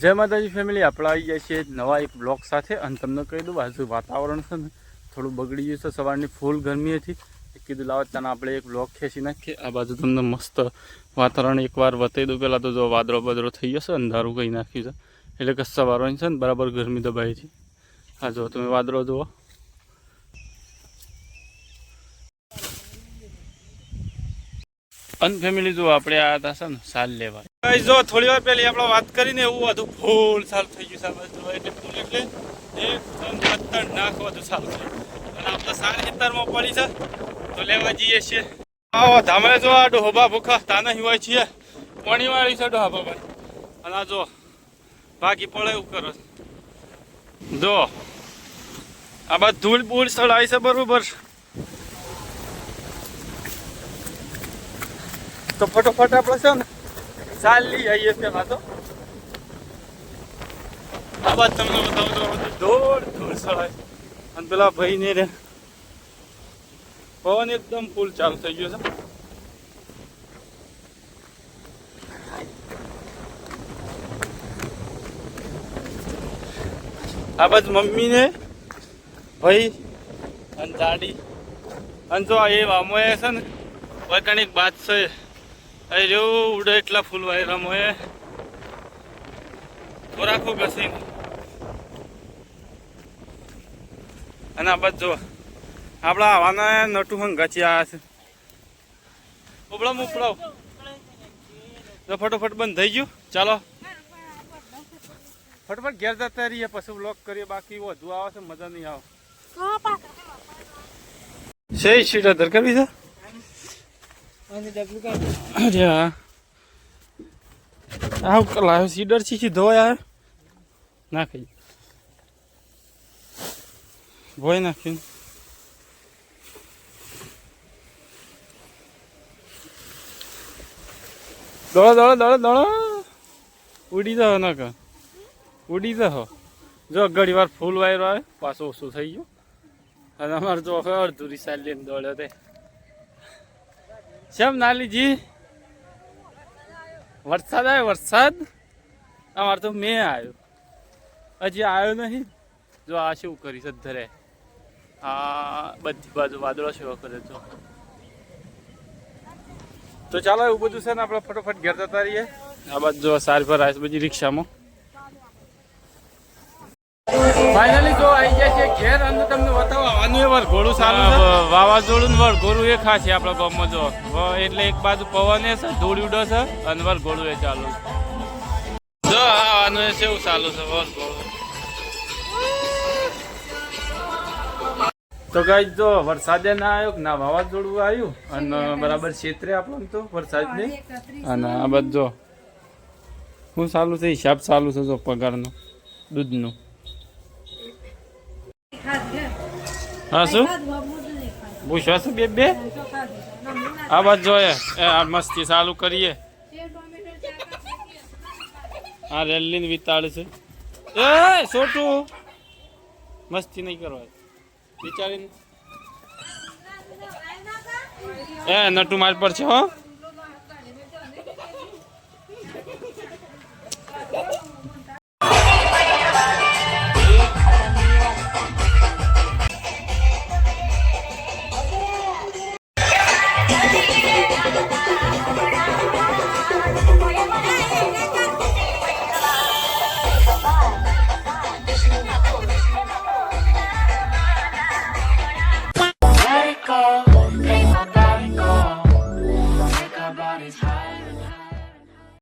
જય માતાજી ફેમિલી આપણે આવી જાય છીએ નવા એક બ્લોક સાથે અને તમને કહી દઉં હજુ વાતાવરણ છે ને થોડું બગડી ગયું છે, સવારની ફૂલ ગરમી હતી. કીધું, લાવો ત્યાં આપણે એક બ્લોક ખેંચી નાખીએ. આ બાજુ તમને મસ્ત વાતાવરણ એકવાર બતાવી દઉં. પહેલાં તો જો વાદળો બદરો થઈ જશે અંધારું કહી નાખ્યું છે. એટલે કે સવારવાની છે ને બરાબર ગરમી દબાઈ હતી. હા જો, તમે વાદળો જુઓ. અન ફેમિલી જો આપણે આ હતા છે ને સાલ લેવા. ગાઈસ જો થોડી વાર પહેલી આપણે વાત કરીને એવું હતું ફૂલ સાલ થઈ ગયું સાહેબ એટલે ફૂલ એટલે એકદમ ખતરનાક બધું સાલ થયું અને આપણે સારી ખેતરમાં પડી છે, તો લેવા જઈએ છીએ. આવો, ધામે જો આ ડોહબા ભૂખા તાના હિવાય છીએ. પાણી વાળી છે ડોહા ભાઈ અને આ જો બાકી પડે એવું કરો. જો, આ બધા ધૂળ બૂળ સળાય છે બરોબર. તો ફટોફટ આપણે છે ને ચાલી આવીએ પેલા તો આ વાત તમને બતાવું તો દોડ દોડ સળાય અને પેલા ભાઈ ને રે, પવન એકદમ ફૂલ ચાલુ થઈ ગયો છે. આ બાજુ મમ્મી ને, ભાઈ અને દાડી અને જો એ વામોએ છે ને વૈકાણિક બાદ છે એ જો ઉડે એટલા ફૂલ વાયરા મોએ ખોરાકો ઘસી અને આ બાજુ જો આપણા આવાના નટુ હંગાચી આવ્યા છે. ઉપડા ઉપડાવ તો ફટોફટ બંધ થઈ ગયું. ચાલો. ફટોફટ ઘેર જતા રહીએ પછી બ્લોક કરીએ. બાકી વધુ આવે છે મજા નહીં આવે. છે સીટ અધર કરવી છે? અરે હા. આવ લાવ્યો સીડર છે સીધો યાર નાખી ભોય નાખ્યું દોડો દોડો દોડો દોડો. ઉડી જાઓ ના કર ઉડી જાઓ. જો ઘડી વાર ફૂલ વાયરો આવે, પાછો ઓછું થઈ ગયું. અને અમારે હવે અડધું રિસાલ લઈને દોડ્યો તે. શેમ નાલીજી? વરસાદ આવ્યો, વરસાદ? અમારે તો મેં આવ્યો. હજી આવ્યો નહીં. જો આ શું કરી છે ધરે આ બધી બાજુ વાદળો છે કરે જો તો ચાલો, એવું બધું છે ને, આપણે ફટોફટ ઘેર જતા રહીએ. આ બાજુ જો સારી પર આવીશ છે બધી રિક્ષામાં. ફાઇનલી જો આવી ગયા છે ઘેર અને તમને બતાવો આનું એ વરઘોડું ચાલુ છે? વાવાઝોડું ને વરઘોડું એ ખાસ છે આપણા ગામમાં જો. એટલે એક બાજુ પવન એ છે ધૂળ ઉડે છે અને વરઘોડું એ ચાલુ છે. જો હા આનું એ કેવું ચાલુ છે વરઘોડું તો ગાઈ જો વરસાદે ના આવ્યો કે ના વાવાઝોડું આવ્યું? અને બરાબર ક્ષેત્રે આપણને તો વરસાદ નહીં અને આ બધો જો શું ચાલુ છે? હિસાબ ચાલુ છે જો પગારનો દૂધનું. હા, શું? પૂછવા શું બે બે? આ બાદ જોઈએ. આ મસ્તી ચાલુ કરીએ. આ રેલી વિતાડ છે. એ છોટું મસ્તી નહીં કરવા વિચારીને. એ નટુ માર પર છે, હો.